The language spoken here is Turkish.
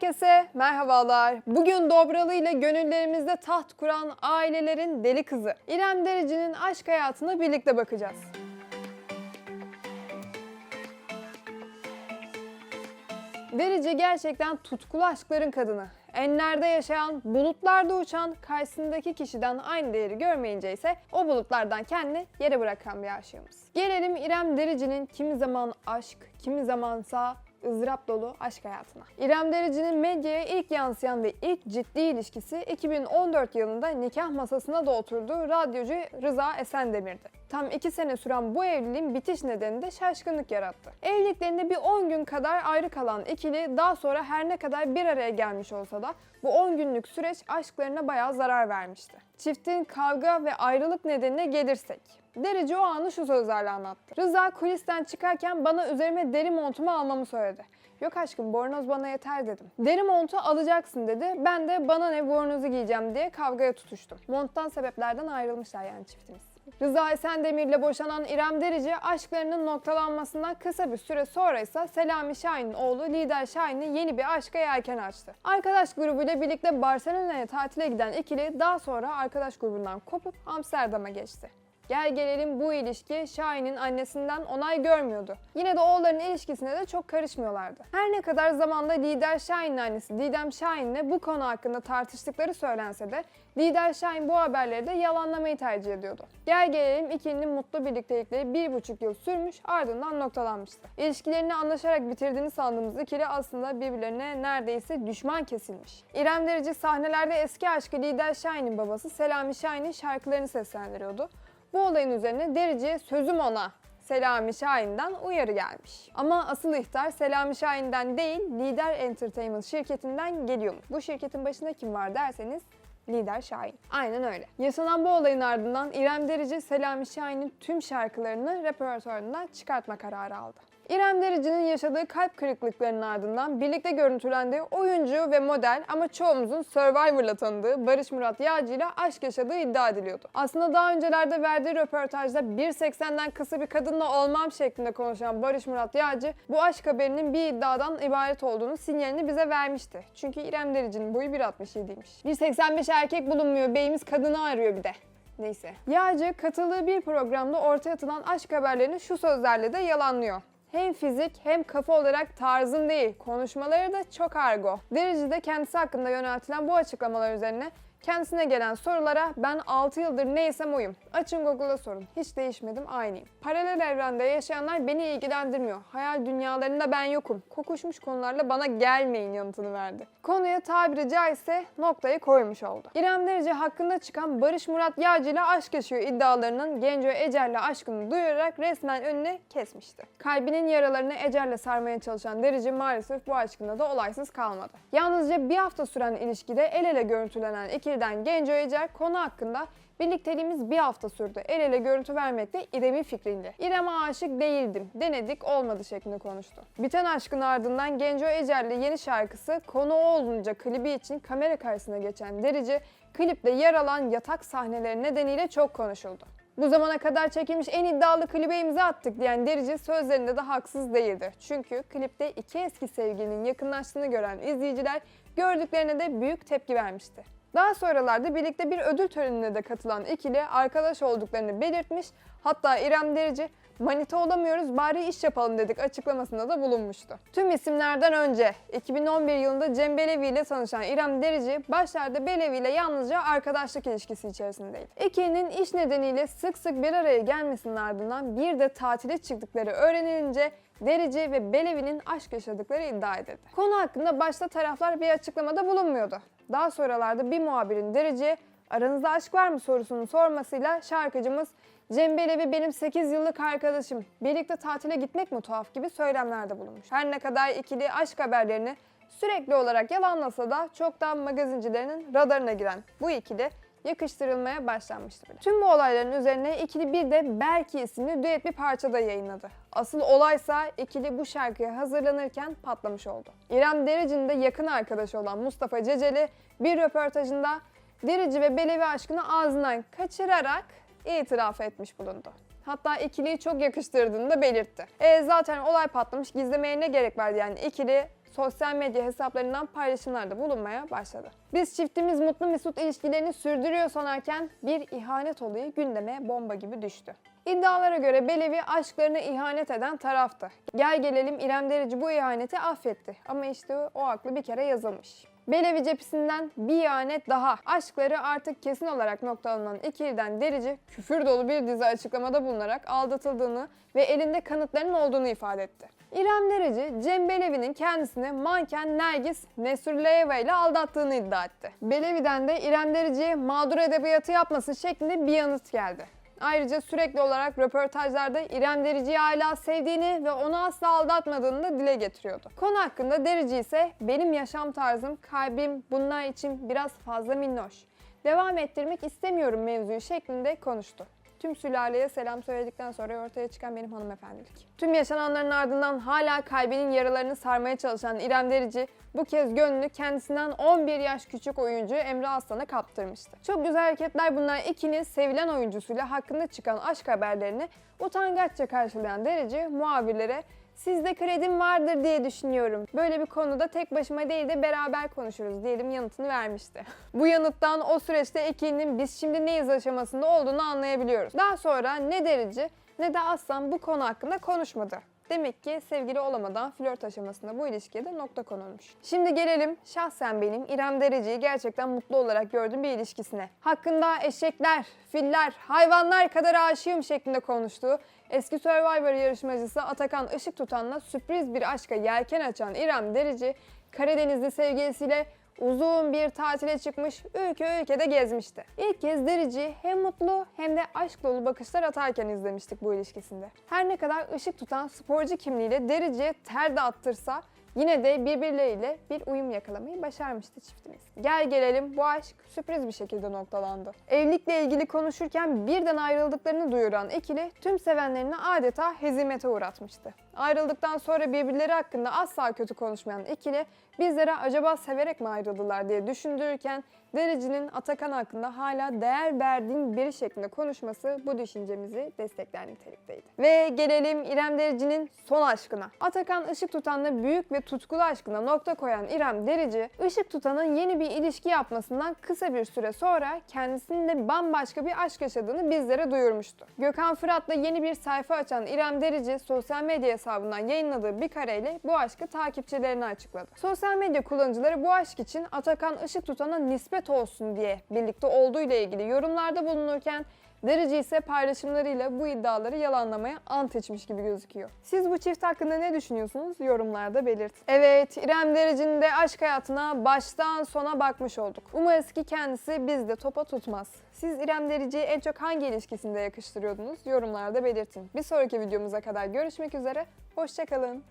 Herkese merhabalar. Bugün Dobralı ile gönüllerimizde taht kuran ailelerin deli kızı İrem Derici'nin aşk hayatına birlikte bakacağız. Derici gerçekten tutkulu aşkların kadını. Enlerde yaşayan, bulutlarda uçan, karşısındaki kişiden aynı değeri görmeyince ise o bulutlardan kendini yere bırakan bir aşığımız. Gelelim İrem Derici'nin kimi zaman aşk, kimi zamansa ızdırap dolu aşk hayatına. İrem Derici'nin medyaya ilk yansıyan ve ilk ciddi ilişkisi 2014 yılında nikah masasına da oturduğu radyocu Rıza Esendemir'di. Tam iki sene süren bu evliliğin bitiş nedeni de şaşkınlık yarattı. Evliliklerinde bir 10 gün kadar ayrı kalan ikili daha sonra her ne kadar bir araya gelmiş olsa da bu 10 günlük süreç aşklarına bayağı zarar vermişti. Çiftin kavga ve ayrılık nedenine gelirsek. Derici o anı şu sözlerle anlattı. Rıza kulisten çıkarken bana üzerime deri montumu almamı söyledi. Yok aşkım bornoz bana yeter dedim. Deri montu alacaksın dedi. Ben de bana ne bornozu giyeceğim diye kavgaya tutuştum. Monttan sebeplerden ayrılmışlar yani çiftimiz. Rıza Esendemir'le boşanan İrem Derici aşklarının noktalanmasından kısa bir süre sonra ise Selami Şahin'in oğlu Lider Şahin'i yeni bir aşka yelken açtı. Arkadaş grubuyla birlikte Barcelona'ya tatile giden ikili daha sonra arkadaş grubundan kopup Amsterdam'a geçti. Gel gelelim bu ilişki Şahin'in annesinden onay görmüyordu. Yine de oğulların ilişkisine de çok karışmıyorlardı. Her ne kadar zamanda lider Şahin'in annesi Didem Şahin'le bu konu hakkında tartıştıkları söylense de lider Şahin bu haberleri de yalanlamayı tercih ediyordu. Gel gelelim ikilinin mutlu birliktelikleri bir buçuk yıl sürmüş ardından noktalanmıştı. İlişkilerini anlaşarak bitirdiğini sandığımız ikili aslında birbirlerine neredeyse düşman kesilmiş. İrem Derici sahnelerde eski aşkı lider Şahin'in babası Selami Şahin'in şarkılarını seslendiriyordu. Bu olayın üzerine Derici'ye sözüm ona Selami Şahin'den uyarı gelmiş. Ama asıl ihtar Selami Şahin'den değil, Lider Entertainment şirketinden geliyormuş. Bu şirketin başında kim var derseniz Lider Şahin. Aynen öyle. Yaşanan bu olayın ardından İrem Derici Selami Şahin'in tüm şarkılarını repertuarından çıkartma kararı aldı. İrem Derici'nin yaşadığı kalp kırıklıklarının ardından birlikte görüntülendiği oyuncu ve model ama çoğumuzun Survivor'la tanıdığı Barış Murat Yağcı ile aşk yaşadığı iddia ediliyordu. Aslında daha öncelerde verdiği röportajda 1.80'den kısa bir kadınla olmam şeklinde konuşan Barış Murat Yağcı bu aşk haberinin bir iddiadan ibaret olduğunu sinyalini bize vermişti. Çünkü İrem Derici'nin boyu 1.67'ymiş. 1.85 erkek bulunmuyor, beyimiz kadını arıyor bir de. Neyse. Yağcı katıldığı bir programda ortaya atılan aşk haberlerini şu sözlerle de yalanlıyor. Hem fizik hem kafa olarak tarzım değil, konuşmaları da çok argo. Derici de kendisi hakkında yöneltilen bu açıklamalar üzerine kendisine gelen sorulara ben 6 yıldır neysem oyum. Açın Google'a sorun. Hiç değişmedim aynıyım. Paralel evrende yaşayanlar beni ilgilendirmiyor. Hayal dünyalarında ben yokum. Kokuşmuş konularla bana gelmeyin yanıtını verdi. Konuya tabiri caizse noktayı koymuş oldu. İrem Derici hakkında çıkan Barış Murat Yağcı ile aşk yaşıyor iddialarının Genco Ecel'le aşkını duyurarak resmen önüne kesmişti. Kalbinin yaralarını Ecel'le sarmaya çalışan Derici maalesef bu aşkında da olaysız kalmadı. Yalnızca bir hafta süren ilişkide el ele görüntülenen ikiliden Genco Ecel konu hakkında Birlikteliğimiz bir hafta sürdü. El ele görüntü vermek de İrem'in fikriydi. İrem'e aşık değildim. Denedik olmadı şeklinde konuştu. Biten aşkın ardından Genco Ecel'le yeni şarkısı konu olunca klibi için kamera karşısına geçen Derici, klipte yer alan yatak sahneleri nedeniyle çok konuşuldu. Bu zamana kadar çekilmiş en iddialı klibe imza attık diyen Derici sözlerinde de haksız değildi. Çünkü klipte iki eski sevgilinin yakınlaştığını gören izleyiciler gördüklerine de büyük tepki vermişti. Daha sonralarda birlikte bir ödül törenine de katılan ikili arkadaş olduklarını belirtmiş. Hatta İrem Derici manita olamıyoruz bari iş yapalım dedik açıklamasında da bulunmuştu. Tüm isimlerden önce 2011 yılında Cem Belevi ile tanışan İrem Derici başlarda Belevi ile yalnızca arkadaşlık ilişkisi içerisindeydi. İkilinin iş nedeniyle sık sık bir araya gelmesinin ardından bir de tatile çıktıkları öğrenilince Derici ve Belevi'nin aşk yaşadıkları iddia edildi. Konu hakkında başta taraflar bir açıklamada bulunmuyordu. Daha sonralarda bir muhabirin Derici'ye aranızda aşk var mı sorusunu sormasıyla şarkıcımız Cem Belevi benim 8 yıllık arkadaşım. Birlikte tatile gitmek mi tuhaf gibi söylemlerde bulunmuş. Her ne kadar ikili aşk haberlerini sürekli olarak yalanlasa da çoktan magazincilerinin radarına giren bu ikili yakıştırılmaya başlanmıştı bile. Tüm bu olayların üzerine ikili bir de Belki isimli düet bir parça da yayınladı. Asıl olaysa ikili bu şarkıya hazırlanırken patlamış oldu. İrem Derici'nin de yakın arkadaşı olan Mustafa Ceceli bir röportajında Derici ve Belevi aşkını ağzından kaçırarak itiraf etmiş bulundu. Hatta ikiliyi çok yakıştırdığını da belirtti. E zaten olay patlamış gizlemeye ne gerek var yani ikili sosyal medya hesaplarından paylaşımlarda bulunmaya başladı. Biz çiftimiz mutlu mesut ilişkilerini sürdürüyor sanarken bir ihanet olayı gündeme bomba gibi düştü. İddialara göre Belevi aşklarına ihanet eden taraftı. Gel gelelim İrem Derici bu ihaneti affetti ama işte o aklı bir kere yazılmış. Belevi cephesinden bir ihanet daha. Aşkları artık kesin olarak noktalanan ikiliden Derici küfür dolu bir dizi açıklamada bulunarak aldatıldığını ve elinde kanıtların olduğunu ifade etti. İrem Derici, Cem Belevi'nin kendisini manken Nergis Nesurleyeva ile aldattığını iddia etti. Belevi'den de İrem Derici'ye mağdur edebiyatı yapması şeklinde bir yanıt geldi. Ayrıca sürekli olarak röportajlarda İrem Derici'yi hala sevdiğini ve onu asla aldatmadığını da dile getiriyordu. Konu hakkında Derici ise benim yaşam tarzım, kalbim bunlar için biraz fazla minnoş. Devam ettirmek istemiyorum mevzuyu şeklinde konuştu. Tüm sülaleye selam söyledikten sonra ortaya çıkan benim hanımefendilik. Tüm yaşananların ardından hala kalbinin yaralarını sarmaya çalışan İrem Derici bu kez gönlünü kendisinden 11 yaş küçük oyuncu Emre Aslan'a kaptırmıştı. Çok güzel hareketler bunlar ikinin sevilen oyuncusuyla hakkında çıkan aşk haberlerini utangaçça karşılayan Derici muhabirlere Sizde kredim vardır diye düşünüyorum. Böyle bir konuda tek başıma değil de beraber konuşuruz diyelim yanıtını vermişti. Bu yanıttan o süreçte ikilinin biz şimdi neyiz aşamasında olduğunu anlayabiliyoruz. Daha sonra ne Derici ne de Aslan bu konu hakkında konuşmadı. Demek ki sevgili olamadan flört aşamasında bu ilişkiye de nokta konulmuş. Şimdi gelelim şahsen benim İrem Derici'yi gerçekten mutlu olarak gördüğüm bir ilişkisine. Hakkında eşekler, filler, hayvanlar kadar aşığım şeklinde konuştuğu eski Survivor yarışmacısı Atakan Işık Tutan'la sürpriz bir aşka yelken açan İrem Derici, Karadenizli sevgilisiyle uzun bir tatile çıkmış, ülke ülkede gezmişti. İlk kez Derici hem mutlu hem de aşk dolu bakışlar atarken izlemiştik bu ilişkisinde. Her ne kadar ışık tutan sporcu kimliğiyle Derici'ye ter de attırsa yine de birbirleriyle bir uyum yakalamayı başarmıştı çiftimiz. Gel gelelim bu aşk sürpriz bir şekilde noktalandı. Evlilikle ilgili konuşurken birden ayrıldıklarını duyuran ikili tüm sevenlerini adeta hezimete uğratmıştı. Ayrıldıktan sonra birbirleri hakkında asla kötü konuşmayan ikili bizlere acaba severek mi ayrıldılar diye düşündürürken Derici'nin Atakan hakkında hala değer verdiğim biri şeklinde konuşması bu düşüncemizi destekler nitelikteydi. Ve gelelim İrem Derici'nin son aşkına. Atakan Işık Tutan'la büyük ve tutkulu aşkına nokta koyan İrem Derici, Işık Tutan'ın yeni bir ilişki yapmasından kısa bir süre sonra kendisinin de bambaşka bir aşk yaşadığını bizlere duyurmuştu. Gökhan Fırat'la yeni bir sayfa açan İrem Derici sosyal medya hesabından yayınladığı bir kareyle bu aşkı takipçilerine açıkladı. Sosyal medya kullanıcıları bu aşk için Atakan Işık Tutan'a nispet olsun diye birlikte olduğu ile ilgili yorumlarda bulunurken Derici ise paylaşımlarıyla bu iddiaları yalanlamaya ant içmiş gibi gözüküyor. Siz bu çift hakkında ne düşünüyorsunuz? Yorumlarda belirtin. Evet, İrem Derici'nin de aşk hayatına baştan sona bakmış olduk. Umarız ki kendisi bizde topa tutmaz. Siz İrem Derici'yi en çok hangi ilişkisinde yakıştırıyordunuz? Yorumlarda belirtin. Bir sonraki videomuza kadar görüşmek üzere, hoşçakalın.